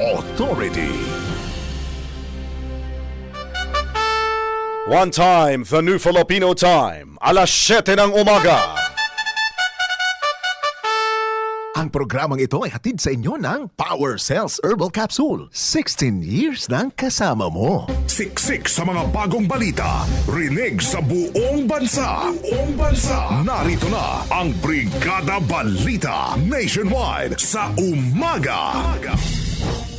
Authority. One time, the new Filipino time, alas 7 ng umaga. Ang programang ito ay hatid sa inyo ng Power Cells Herbal Capsule. 16 years ng kasama mo. Siksik sa mga bagong balita. Rinig sa buong bansa. Buong bansa. Narito na ang Brigada Balita Nationwide sa umaga.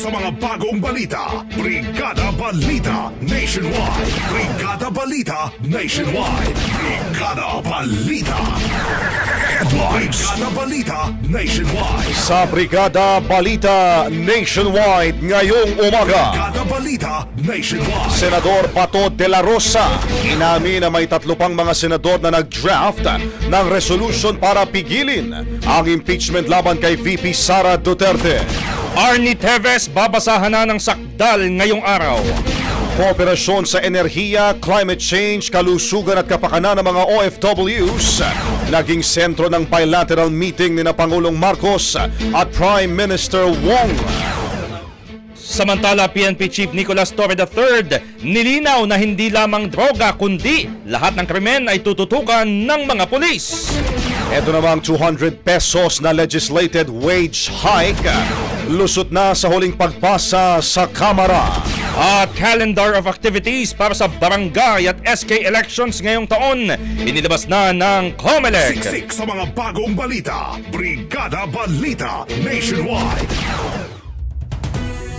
Sa mga bagong balita. Brigada Balita Nationwide. Brigada Balita Nationwide. Brigada Balita. Headlines. Brigada Balita Nationwide. Sa Brigada Balita Nationwide ngayong umaga. Brigada Balita Nationwide. Senador Bato de la Rosa, inamin na may tatlo pang mga senador na nag-draft ng resolution para pigilin ang impeachment laban kay VP Sara Duterte. Arnie Teves babasahan na ng sakdal ngayong araw. Kooperasyon sa enerhiya, climate change, kalusugan at kapakanan ng mga OFWs naging sentro ng bilateral meeting ni na Pangulong Marcos at Prime Minister Wong. Samantala, PNP Chief Nicolas Torre III nilinaw na hindi lamang droga kundi lahat ng krimen ay tututukan ng mga pulis. Ito namang 200 pesos na legislated wage hike lusot na sa huling pagpasa sa Kamara. At calendar of activities para sa barangay at SK elections ngayong taon inilabas na ng COMELEC. Siksik sa mga bagong balita. Brigada Balita Nationwide.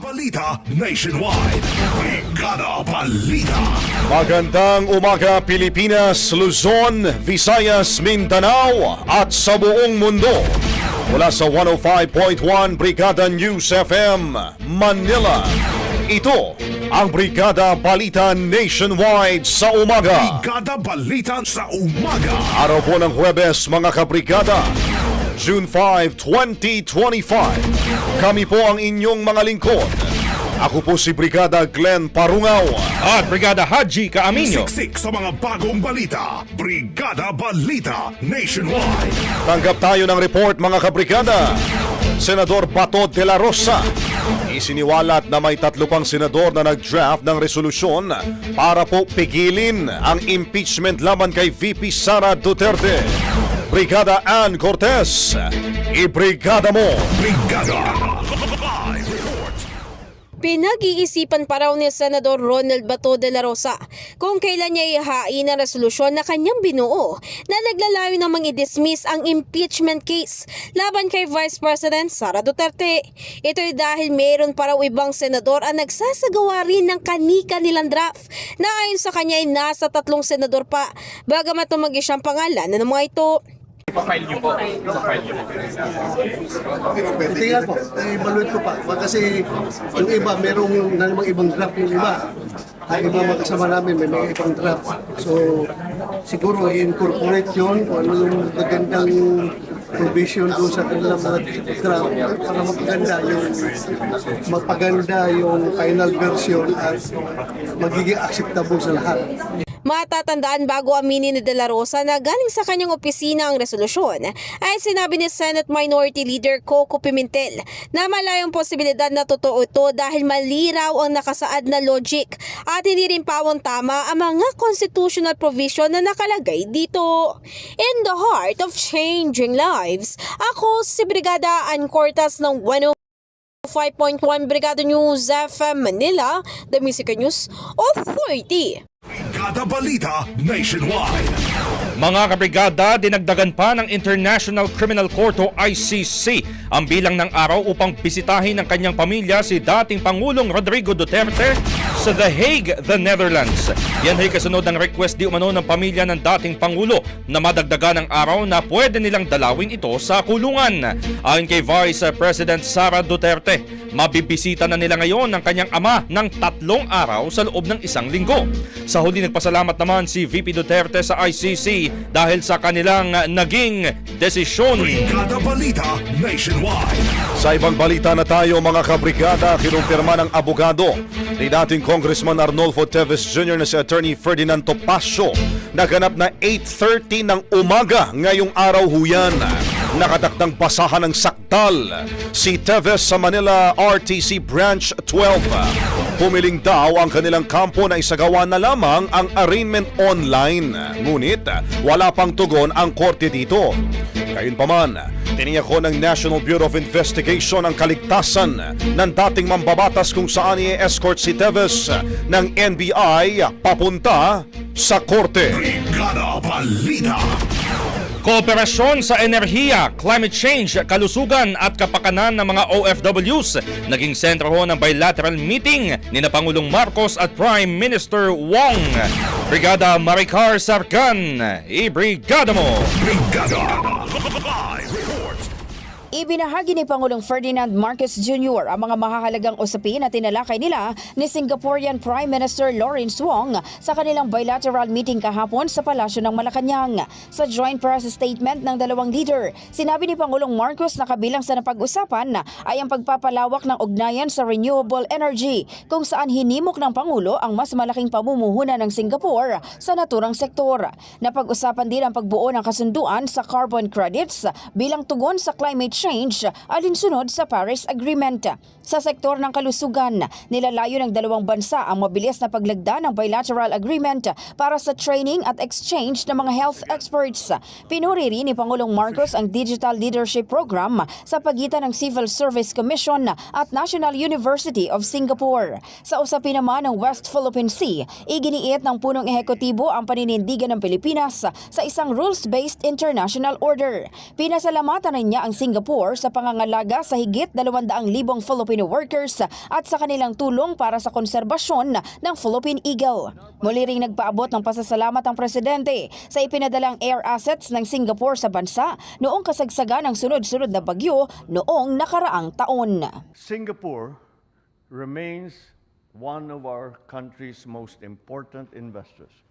Balita Nationwide. Brigada Balita. Magandang umaga Pilipinas, Luzon, Visayas, Mindanao at sa buong mundo. Mula sa 105.1 Brigada News FM, Manila. Ito ang Brigada Balita Nationwide sa umaga. Brigada Balita sa umaga. Araw po ng Huwebes mga kabrigada. June 5, 2025. Kami po ang inyong mga lingkod. Ako po si Brigada Glenn Parungaw. At Brigada Haji Kaaminyo. Siksik sa mga bagong balita. Brigada Balita Nationwide. Tanggap tayo ng report mga kabrigada. Senador Bato de la Rosa. Isiniwalat na may tatlo pang senador na nag-draft ng resolusyon para po pigilin ang impeachment laban kay VP Sara Duterte. Brigada Ann Cortez, ibrigada mo! Brigada. Live report. Pinag-iisipan pa raw ni Senador Ronald Bato de la Rosa kung kailan niya ihain ang resolusyon na kanyang binuo na naglalayo namang i-dismiss ang impeachment case laban kay Vice President Sara Duterte. Ito'y dahil mayroon pa raw ibang senador ang nagsasagawa rin ng kanika nilang draft na ayon sa kanya ay nasa tatlong senador pa bagamat tumagi siyang pangalan ng mga ito. Tingnan po, i-evaluate ko pa. Kasi yung iba, merong namang ibang draft yung iba. Ang iba mga kasama namin, may mga ibang draft. So, siguro i-incorporate yun kung ano yung magandang provision doon sa kanilang mga draft para mapaganda yung mapaganda yung final version at magiging acceptable sa lahat. Matatandaan bago aminin ni De La Rosa na galing sa kanyang opisina ang resolusyon ay sinabi ni Senate Minority Leader Coco Pimentel na malayong posibilidad na totoo ito dahil maliraw ang nakasaad na logic at hindi rin pawang tama ang mga constitutional provision na nakalagay dito. In the heart of changing lives, ako si Brigada Ann Cortas ng 10 5.1 Brigada News FM Manila, The Music News Authority. Brigada Balita Nationwide. Mga kabrigada, dinagdagan pa ng International Criminal Court o ICC ang bilang ng araw upang bisitahin ng kanyang pamilya si dating Pangulong Rodrigo Duterte sa The Hague, the Netherlands. Yan ay kasunod ng request di umano ng pamilya ng dating Pangulo na madagdagan ng araw na pwede nilang dalawin ito sa kulungan. Ayon kay Vice President Sara Duterte, mabibisita na nila ngayon ng kanyang ama ng tatlong araw sa loob ng isang linggo. Sa huli nagpasalamat naman si VP Duterte sa ICC dahil sa kanilang naging desisyon. Brigada Balita Nationwide. Sa ibang balita na tayo mga kabrigada, kinumpirma ng abogado ni dating Congressman Arnolfo Teves Jr. na si Attorney Ferdinand Topacio na ganap na 8.30 ng umaga ngayong araw huyan. Nakatakdang basahan ng sakdal si Teves sa Manila RTC Branch 12. Pumiling daw ang kanilang kampo na isagawa na lamang ang arraignment online. Ngunit wala pang tugon ang korte dito. Gayunpaman, tiniyak ng National Bureau of Investigation ang kaligtasan ng dating mambabatas kung saan i-escort si Teves ng NBI papunta sa korte. Brigada Balita. Kooperasyon sa enerhiya, climate change, kalusugan at kapakanan ng mga OFWs naging sentro ho ng bilateral meeting ni na Pangulong Marcos at Prime Minister Wong. Brigada Maricar Sarkan, i-brigada mo! Brigada. Live reports. Ibinahagi ni Pangulong Ferdinand Marcos Jr. ang mga mahahalagang usapin na tinalakay nila ni Singaporean Prime Minister Lawrence Wong sa kanilang bilateral meeting kahapon sa Palasyo ng Malacanang. Sa joint press statement ng dalawang leader, sinabi ni Pangulong Marcos na kabilang sa napag-usapan ay ang pagpapalawak ng ugnayan sa renewable energy kung saan hinimok ng Pangulo ang mas malaking pamumuhunan ng Singapore sa naturang sektor. Napag-usapan din ang pagbuo ng kasunduan sa carbon credits bilang tugon sa climate change alinsunod sa Paris Agreement. Sa sektor ng kalusugan, nilalayo ng dalawang bansa ang mabilis na paglagda ng bilateral agreement para sa training at exchange ng mga health experts. Pinuri rin ni Pangulong Marcos ang Digital Leadership Program sa pagitan ng Civil Service Commission at National University of Singapore. Sa usapin naman ng West Philippine Sea, iginiit ng punong ehekutibo ang paninindigan ng Pilipinas sa isang rules-based international order. Pinasalamatan niya ang Singapore sa pangangalaga sa higit 200,000 Filipino workers at sa kanilang tulong para sa konserbasyon ng Philippine Eagle. Muli ring nagpaabot ng pasasalamat ang presidente sa ipinadalang air assets ng Singapore sa bansa noong kasagsagan ng sunod-sunod na bagyo noong nakaraang taon. Singapore remains one of our country's most important investors.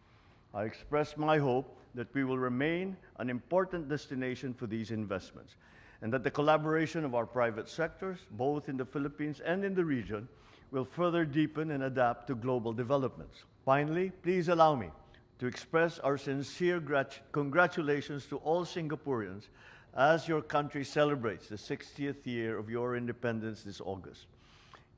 I express my hope that we will remain an important destination for these investments and that the collaboration of our private sectors, both in the Philippines and in the region, will further deepen and adapt to global developments. Finally, please allow me to express our sincere congratulations to all Singaporeans as your country celebrates the 60th year of your independence this August.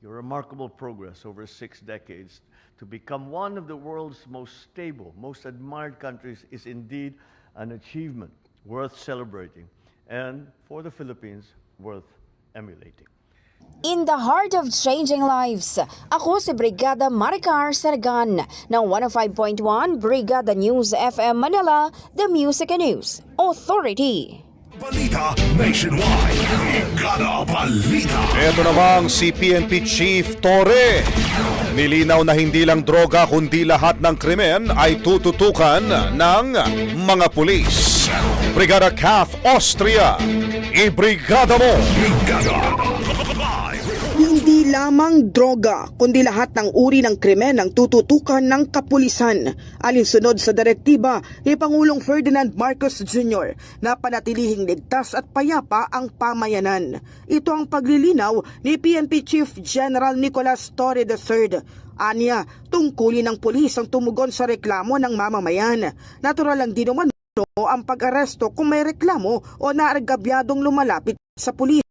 Your remarkable progress over six decades to become one of the world's most stable, most admired countries is indeed an achievement worth celebrating and for the Philippines worth emulating. In the heart of changing lives, ako si Brigada Maricar Saragan ng 105.1 Brigada News FM Manila, The Music and News Authority. Balita Nationwide. Brigada Balita. Ito namang si PNP Chief Torre. Nilinaw na hindi lang droga kundi lahat ng krimen ay tututukan ng mga pulis. Brigada Kath Austria. Ibrigada mo! Brigada. Hindi lamang droga, kundi lahat ng uri ng krimen ang tututukan ng kapulisan. Alinsunod sa direktiba ni Pangulong Ferdinand Marcos Jr. na panatilihing ligtas at payapa ang pamayanan. Ito ang paglilinaw ni PNP Chief General Nicolas Torre III. Anya, tungkulin ng pulis ang tumugon sa reklamo ng mamamayan. Natural lang din naman ang pag-aresto kung may reklamo o naargabyadong lumalapit sa pulis.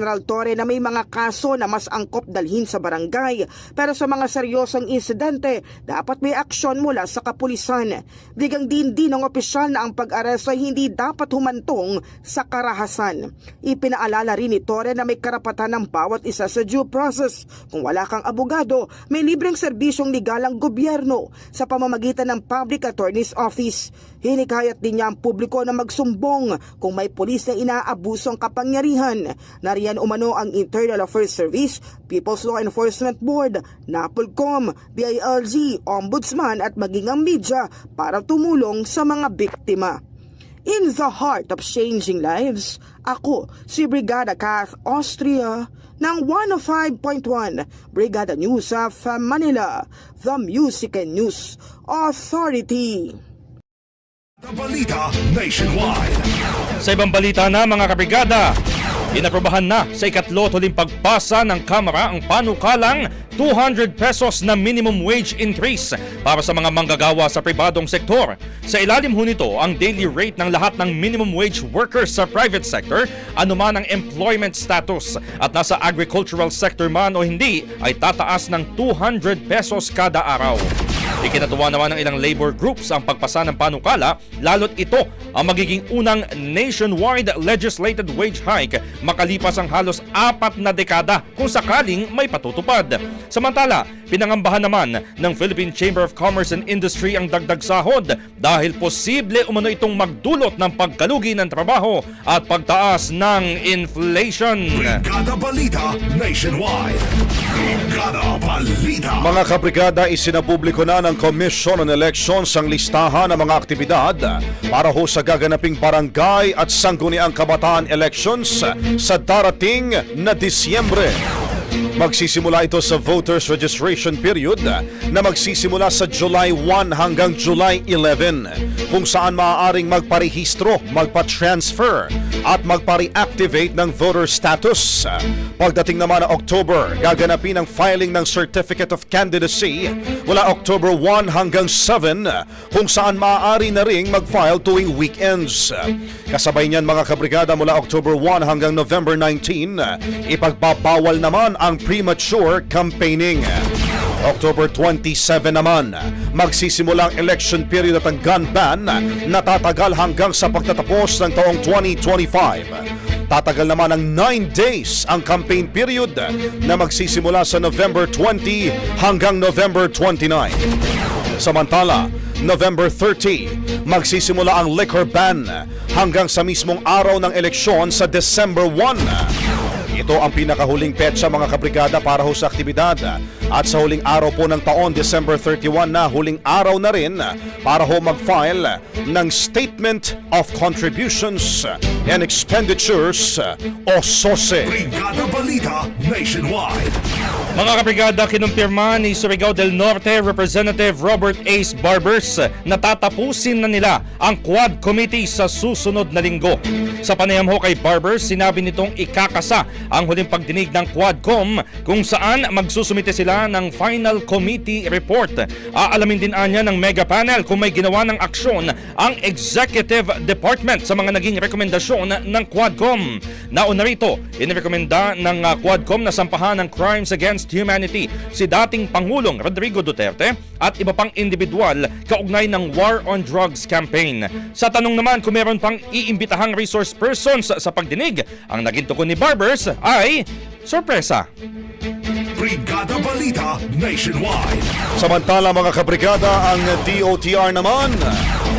General Torre na may mga kaso na mas angkop dalhin sa barangay pero sa mga seryosong insidente dapat may aksyon mula sa kapulisan. Bigang din din ng opisyal na ang pag-aresto ay hindi dapat humantong sa karahasan. Ipinaalala rin ni Torre na may karapatan ng bawat isa sa due process. Kung wala kang abogado, may libreng serbisyong legal ang gobyerno sa pamamagitan ng Public Attorney's Office. Hinikayat din niya ang publiko na magsumbong kung may pulis na inaabuso ang kapangyarihan. Nariyan umano ang Internal Affairs Service, People's Law Enforcement Board, NAPOLCOM, BILG, Ombudsman at maging ang media para tumulong sa mga biktima. In the heart of changing lives, ako si Brigada Kath Austria ng 105.1 Brigada News of Manila, the Music and News Authority. Balita Nationwide. Sa ibang balita na mga kabrigada, inaprobahan na sa ikatlo tuling pagpasa ng Kamara ang panukalang 200 pesos na minimum wage increase para sa mga manggagawa sa pribadong sektor. Sa ilalim ho nito, ang daily rate ng lahat ng minimum wage workers sa private sector, anuman ang employment status at nasa agricultural sector man o hindi, ay tataas ng 200 pesos kada araw. Ikinatuwa naman ng ilang labor groups ang pagpasa ng panukala lalo't ito ang magiging unang nationwide legislated wage hike makalipas ang halos apat na dekada kung sakaling may patutupad. Samantala, pinangambahan naman ng Philippine Chamber of Commerce and Industry ang dagdag sahod dahil posible umano itong magdulot ng pagkalugi ng trabaho at pagtaas ng inflation. Brigada Balita Nationwide. Brigada Balita. Mga kabrigada, isinapubliko na ng Commission on Elections ang listahan ng mga aktibidad para ho sa gaganaping barangay at sangguniang kabataan elections sa darating na Disyembre. Magsisimula ito sa voters registration period na magsisimula sa July 1 hanggang July 11 kung saan maaaring magparehistro, magpa-transfer at magpa-reactivate ng voter status. Pagdating naman ng October, gaganapin ang filing ng Certificate of Candidacy mula October 1 hanggang 7 kung saan maaari na ring mag-file tuwing weekends. Kasabay niyan mga kabrigada mula October 1 hanggang November 19, ipagbabawal naman ang premature campaigning. October 27 naman, magsisimula ang election period at ang gun ban na tatagal hanggang sa pagtatapos ng taong 2025. Tatagal naman ng 9 days ang campaign period na magsisimula sa November 20 hanggang November 29. Samantala, November 30, magsisimula ang liquor ban hanggang sa mismong araw ng eleksyon sa December 1. Ito ang pinakahuling petsa mga kabrigada para ho sa aktibidad. At sa huling araw po ng taon, December 31 na, huling araw na rin para ho mag-file ng Statement of Contributions and Expenditures o SOSE. Brigada Balita Nationwide. Mga kabrigada, kinumpirma ni Surigao del Norte Representative Robert Ace Barbers na tatapusin na nila ang Quad Committee sa susunod na linggo. Sa panayam ho kay Barbers, sinabi nitong ikakasa ang huling pagdinig ng Quadcom kung saan magsusumite sila ng final committee report. Aalamin din anya ng mega panel kung may ginawa ng aksyon ang executive department sa mga naging rekomendasyon ng Quadcom. Nauna rito, inirekomenda ng uh, Quadcom na sampahan ng crimes against Against Humanity si dating Pangulong Rodrigo Duterte at iba pang individual kaugnay ng War on Drugs campaign. Sa tanong naman kung meron pang iimbitahang resource persons sa pagdinig, ang naging tugon ni Barbers ay sorpresa. Brigada Balita Nationwide. Samantala mga kabrigada, ang DOTR naman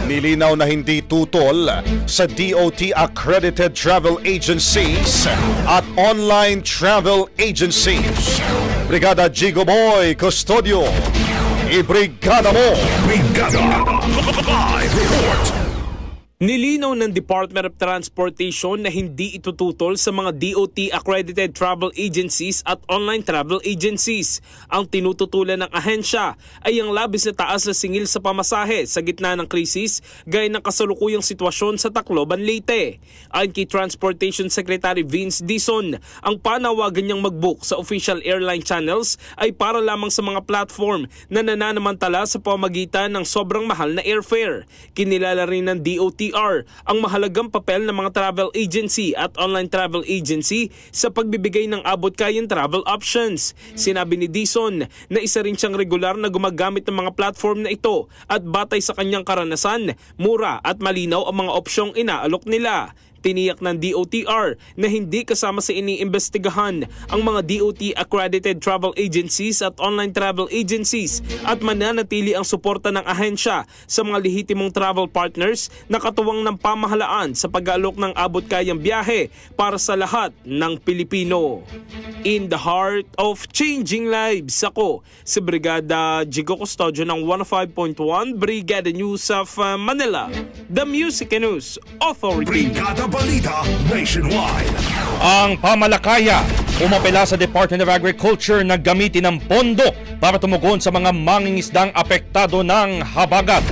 nilinaw na hindi tutol sa DOT accredited travel agencies at online travel agencies. Brigada Jigo Boy Custodio, ibrigada mo! Brigada Live Report. Nilinaw ng Department of Transportation na hindi itututol sa mga DOT-accredited travel agencies at online travel agencies. Ang tinututulan ng ahensya ay ang labis na taas na singil sa pamasahe sa gitna ng krisis gaya ng kasalukuyang sitwasyon sa Tacloban, Leyte. Ayon kay Transportation Secretary Vince Dison, ang panawagan niyang mag-book sa official airline channels ay para lamang sa mga platform na nananamantala sa pamagitan ng sobrang mahal na airfare. Kinilala rin ng DOTR ang mahalagang papel ng mga travel agency at online travel agency sa pagbibigay ng abot-kayang travel options. Sinabi ni Dison na isa rin siyang regular na gumagamit ng mga platform na ito at batay sa kanyang karanasan, mura at malinaw ang mga opsyong inaalok nila. Tiniyak ng DOTR na hindi kasama sa iniimbestigahan ang mga DOT-accredited travel agencies at online travel agencies at mananatili ang suporta ng ahensya sa mga lehitimong travel partners na katuwang ng pamahalaan sa pag-aalok ng abot-kayang biyahe para sa lahat ng Pilipino. In the heart of changing lives, ako si Brigada Jigo Custodio ng 105.1 Brigada News of uh, Manila, the Music and News Authority. Brigada Balita Nationwide. Ang pamalakaya umapela sa Department of Agriculture na gamitin ang pondo para tumugon sa mga mangingisdang apektado ng habagat.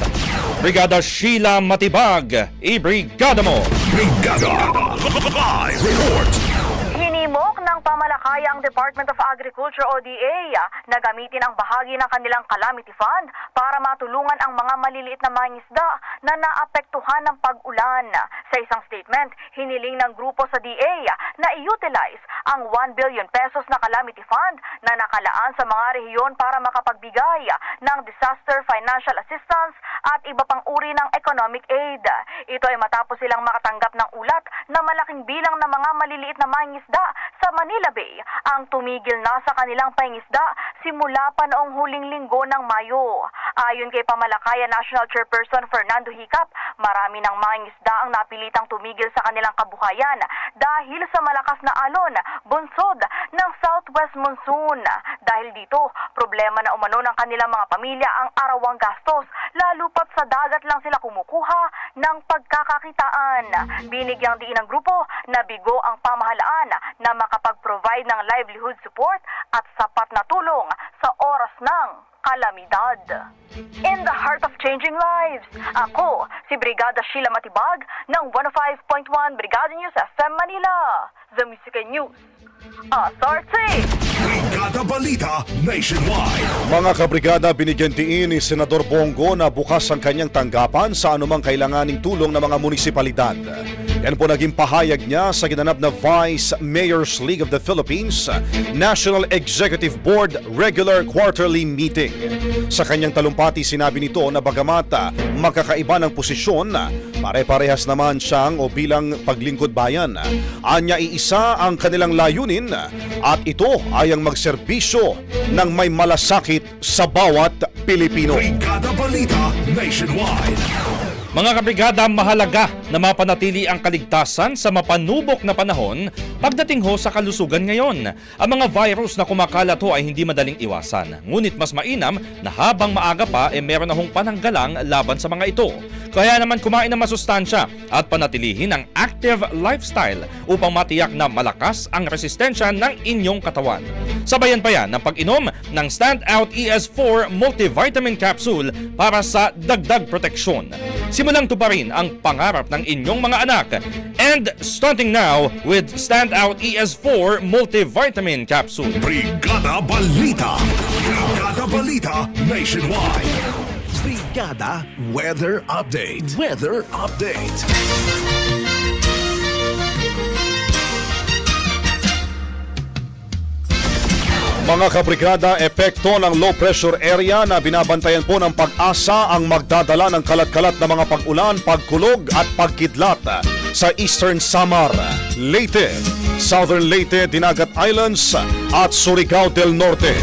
Brigada Sheila Matibag, i-brigada mo! Brigada Live Report. Ng pamalakaya ang Department of Agriculture o DA na gamitin ang bahagi ng kanilang calamity fund para matulungan ang mga maliliit na mangisda na naapektuhan ng pag-ulan. Sa isang statement, hiniling ng grupo sa DA na i-utilize ang 1 billion pesos na calamity fund na nakalaan sa mga rehiyon para makapagbigay ng disaster financial assistance at iba pang uri ng economic aid. Ito ay matapos silang makatanggap ng ulat na malaking bilang ng mga maliliit na mangisda sa Manila Bay ang tumigil na sa kanilang pangisda simula pa noong huling linggo ng Mayo. Ayon kay Pamalakaya National Chairperson Fernando Hicap, marami ng mangisda ang napilitang tumigil sa kanilang kabuhayan dahil sa malakas na alon, bunsod ng southwest monsoon. Dahil dito, problema na umano ng kanilang mga pamilya ang arawang gastos, lalo pat sa dagat lang sila kumukuha ng pagkakakitaan. Binigyang diin ng grupo na bigo ang pamahalaan na makapag-provide ng livelihood support at sapat na tulong sa oras ng kalamidad. In the heart of changing lives, ako si Brigada Sheila Matibag ng 105.1 Brigada News FM Manila, The Music and News. Authority! Brigada Balita Nationwide. Mga kabrigada, binigyan diin ni Senador Bongo na bukas ang kanyang tanggapan sa anumang kailanganing tulong ng mga munisipalidad. Yan po naging pahayag niya sa ginanap na Vice Mayors League of the Philippines National Executive Board Regular Quarterly Meeting. Sa kanyang talumpati sinabi nito na bagamat ah, magkakaiba ng posisyon, pare-parehas naman siyang o bilang paglingkod bayan. Anya iisa ang kanilang layunin at ito ay ang magserbisyo ng may malasakit sa bawat Pilipino. Brigada Balita Nationwide. Mga kabrigada, mahalaga na mapanatili ang kaligtasan sa mapanubok na panahon pagdating ho sa kalusugan ngayon. Ang mga virus na kumakalat ho ay hindi madaling iwasan. Ngunit mas mainam na habang maaga pa e meron na hong pananggalang laban sa mga ito. Kaya naman kumain ng masustansya at panatilihin ang active lifestyle upang matiyak na malakas ang resistensya ng inyong katawan. Sabayan pa yan ng pag-inom ng Standout ES4 Multivitamin Capsule para sa dagdag proteksyon. Simulang tuparin ang pangarap ng inyong mga anak. And starting now with Standout ES4 Multivitamin Capsule. Brigada Balita. Brigada Balita Nationwide. Brigada Weather Update. Weather Update. Mga kabrigada, epekto ng low pressure area na binabantayan po ng pag-asa ang magdadala ng kalat-kalat na mga pag-ulan, pagkulog at pagkidlat sa Eastern Samar, Leyte, Southern Leyte, Dinagat Islands at Surigao del Norte.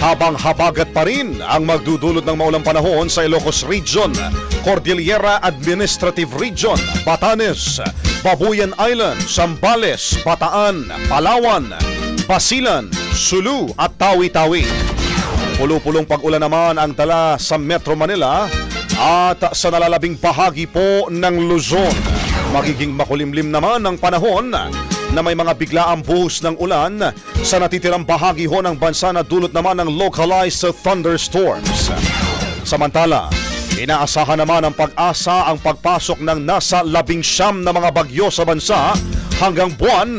Habang habagat pa rin ang magdudulot ng maulang panahon sa Ilocos Region, Cordillera Administrative Region, Batanes, Babuyan Island, Zambales, Bataan, Palawan, Basilan, Sulu at Tawi-Tawi. Pulo-pulong pag-ulan naman ang dala sa Metro Manila at sa nalalabing bahagi po ng Luzon. Magiging makulimlim naman ang panahon na may mga biglaang buhos ng ulan sa natitirang bahagi ho ng bansa na dulot naman ng localized thunderstorms. Samantala, inaasahan naman ng pag-asa ang pagpasok ng nasa labing siyam na mga bagyo sa bansa hanggang buwan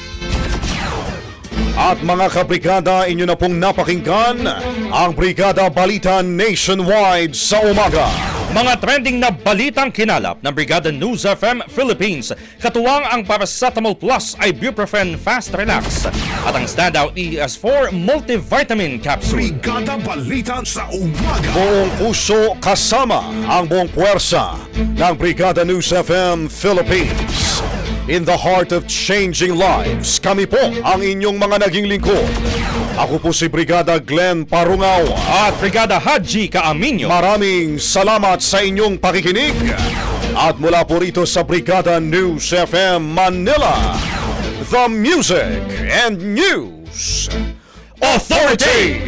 At mga kabrigada, inyo na pong napakinggan ang Brigada Balita Nationwide sa umaga. Mga trending na balitang kinalap ng Brigada News FM Philippines. Katuwang ang Paracetamol Plus Ibuprofen Fast Relax. At ang standout ES4 Multivitamin Capsule. Brigada Balita sa umaga. Buong puso kasama ang buong puwersa ng Brigada News FM Philippines. In the heart of changing lives, kami po ang inyong mga naging lingkod. Ako po si Brigada Glenn Parungaw. At Brigada Haji Kaaminyo. Maraming salamat sa inyong pakikinig. At mula po rito sa Brigada News FM Manila, the Music and News Authority.